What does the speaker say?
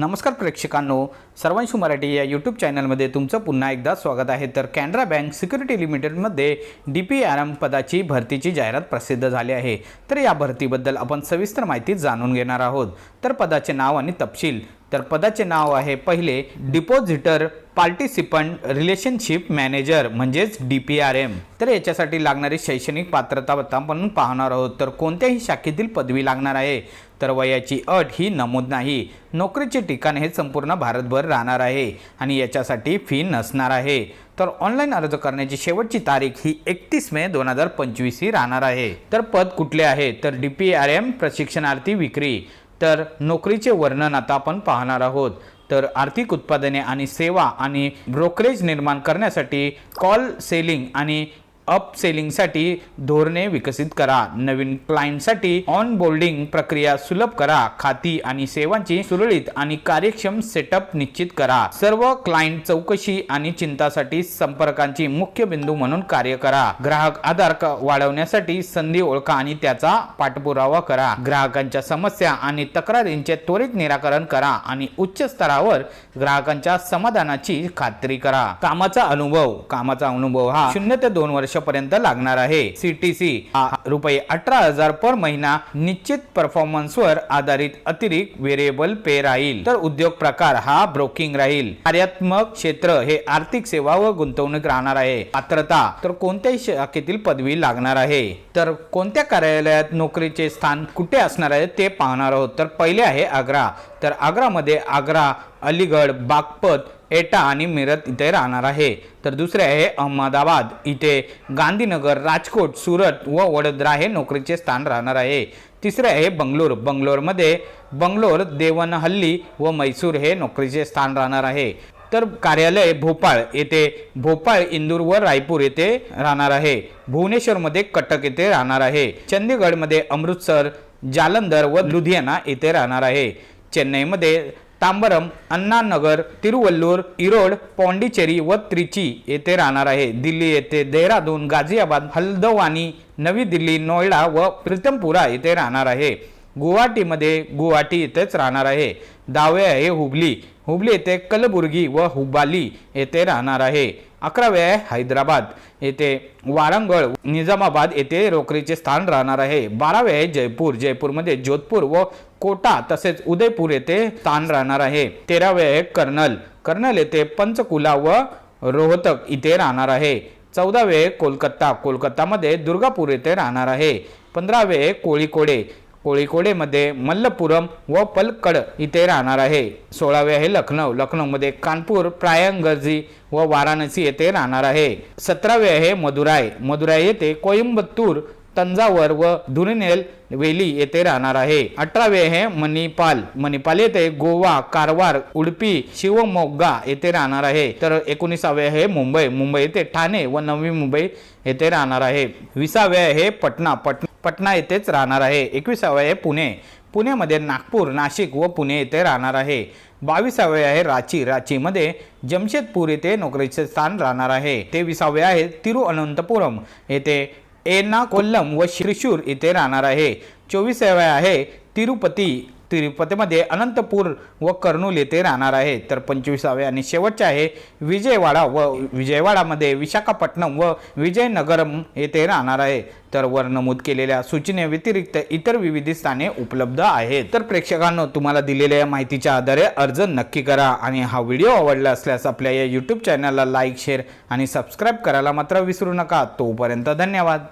नमस्कार प्रेक्षकांनो सर्वांशू मराठी या यूट्यूब चॅनलमध्ये तुमचं पुन्हा एकदा स्वागत आहे. तर कॅनरा बँक सिक्युरिटी लिमिटेडमध्ये डी पी आर एम पदाची भरतीची जाहिरात प्रसिद्ध झाली आहे. तर या भरतीबद्दल आपण सविस्तर माहिती जाणून घेणार आहोत. तर पदाचे नाव आणि तपशील. तर पदाचे नाव आहे पहिले डिपॉझिटर पार्टिसिपंट रिलेशनशिप मॅनेजर म्हणजेच डी पी आर एम. तर याच्यासाठी लागणारी शैक्षणिक पात्रता आपण पाहणार आहोत. तर कोणत्याही शाखेतील पदवी लागणार आहे? तर वयाची अट ही नमूद नाही. नोकरीचे ठिकाण हे संपूर्ण भारतभर राहणार आहे आणि याच्यासाठी फी नसणार आहे. तर ऑनलाईन अर्ज करण्याची शेवटची तारीख ही एकतीस मे दोन हजार पंचवीस ही राहणार आहे. तर पद कुठले आहे? तर डी पी आर एम प्रशिक्षणार्थी विक्री. तर नोकरीचे वर्णन आता आपण पाहणार आहोत. तर आर्थिक उत्पादने आणि सेवा आणि ब्रोकरेज निर्माण करण्यासाठी कॉल सेलिंग आणि अप सेलिंगसाठी धोरणे विकसित करा. नवीन क्लायंटसाठी ऑनबोर्डिंग प्रक्रिया सुलभ करा. खाती आणि सेवांची सुरळीत आणि कार्यक्षम सेटअप निश्चित करा. सर्व क्लायंट चौकशी आणि चिंतासाठी संपर्कांची मुख्य बिंदू म्हणून कार्य करा. ग्राहक आधार वाढवण्यासाठी संधी ओळखा आणि त्याचा पाठपुरावा करा. ग्राहकांच्या समस्या आणि तक्रारींचे त्वरित निराकरण करा आणि उच्च स्तरावर ग्राहकांच्या समाधानाची खात्री करा. कामाचा अनुभव. कामाचा अनुभव हा शून्य ते दोन वर्ष वर्षपर्यंत लागणार आहे. सीटीसी रुपये अठरा हजार पर महिना निश्चित परफॉर्मन्सवर आधारित अतिरिक्त व्हेरिएबल पे राहील. तर उद्योग प्रकार हा ब्रोकिंग राहील. कार्यात्मक क्षेत्र हे आर्थिक सेवा व गुंतवणूक राहणार आहे. पात्रता तर कोणत्याही शाखेतील पदवी लागणार आहे. तर कोणत्या कार्यालयात नोकरीचे स्थान कुठे असणार आहे ते पाहणार आहोत. तर पहिले आहे आग्रा. तर आग्रामध्ये आग्रा अलीगड बागपत एटा आणि मिरत इथे राहणार आहे. तर दुसरे आहे अहमदाबाद. इथे गांधीनगर राजकोट सुरत व वडोदरा हे नोकरीचे स्थान राहणार आहे. तिसरे आहे बंगलोर. बंगलोरमध्ये बंगलोर देवनहल्ली व मैसूर हे नोकरीचे स्थान राहणार आहे. तर कार्यालय भोपाळ. येथे भोपाळ इंदूर व रायपूर येथे राहणार आहे. भुवनेश्वरमध्ये कटक येथे राहणार आहे. चंदीगडमध्ये अमृतसर जालंधर व लुधियाना येथे राहणार आहे. चेन्नईमध्ये तांबरम अण्णानगर तिरुवल्लूर इरोड पॉंडिचेरी व त्रिची येथे राहणार आहे. दिल्ली येथे देहरादून गाझियाबाद हल्दवानी नवी दिल्ली नोएडा व प्रीतमपुरा येथे राहणार आहे. गुवाहाटीमध्ये गुवाहाटी येथेच राहणार आहे. दहावे आहे हुबली. हुबली येथे कलबुर्गी व हुबाली येथे राहणार आहे. अकरावे आहे हैदराबाद. येथे वारंगळ निजामाबाद येथे रोकरीचे स्थान राहणार आहे. बारावे आहे जयपूर. जयपूरमध्ये जोधपूर व कोटा तसेच उदयपूर येथे स्थान राहणार आहे. तेरावे आहे कर्नल. कर्नल येथे पंचकुला व रोहतक इथे राहणार आहे. चौदावे कोलकाता. कोलकातामध्ये दुर्गापूर येथे राहणार आहे. पंधरावे कोळीकोडे. कोळीकोडेमध्ये मल्लपुरम व पलकड इथे राहणार आहे. सोळावे आहे लखनौ. लखनौमध्ये कानपूर प्रायंगर्जी व वाराणसी येथे राहणार आहे. सतरावे आहे मदुराई. मदुराई येथे कोइंबतूर तंजावर व धुरिनेल वेली येथे राहणार आहे. अठरावे आहे मणिपाल. मणिपाल येथे गोवा कारवार उडपी शिवमोग्गा येथे राहणार आहे. तर एकोणीसावे आहे मुंबई. मुंबई येथे ठाणे व नवी मुंबई येथे राहणार आहे. विसावे आहे पटना. पटना पटना येथेच राहणार आहे. एकविसावे आहे पुणे. पुण्यामध्ये नागपूर नाशिक व पुणे येथे राहणार आहे. बावीसावे आहे रांची. रांचीमध्ये जमशेदपूर येथे नोकरीचे स्थान राहणार आहे. तेविसावे आहे तिरुअनंतपुरम येथे एर्ना कोल्लम व श्रीशूर इथे राहणार आहे. चोवीसावे आहे तिरुपती तिरुपतीमध्ये अनंतपूर व कर्नूल येथे राहणार आहे. तर पंचवीसावे आणि शेवटचे आहे विजयवाडा व विजयवाडामध्ये विशाखापट्टणम व विजयनगरम येथे राहणार आहे. तर वर नमूद केलेल्या सूचनेव्यतिरिक्त इतर विविध स्थाने उपलब्ध आहेत. तर प्रेक्षकांनो तुम्हाला दिलेल्या माहितीच्या आधारे अर्ज नक्की करा आणि हा व्हिडिओ आवडला असल्यास आपल्या या यूट्यूब चॅनलला लाईक शेअर आणि सबस्क्राईब करायला मात्र विसरू नका. तोपर्यंत धन्यवाद.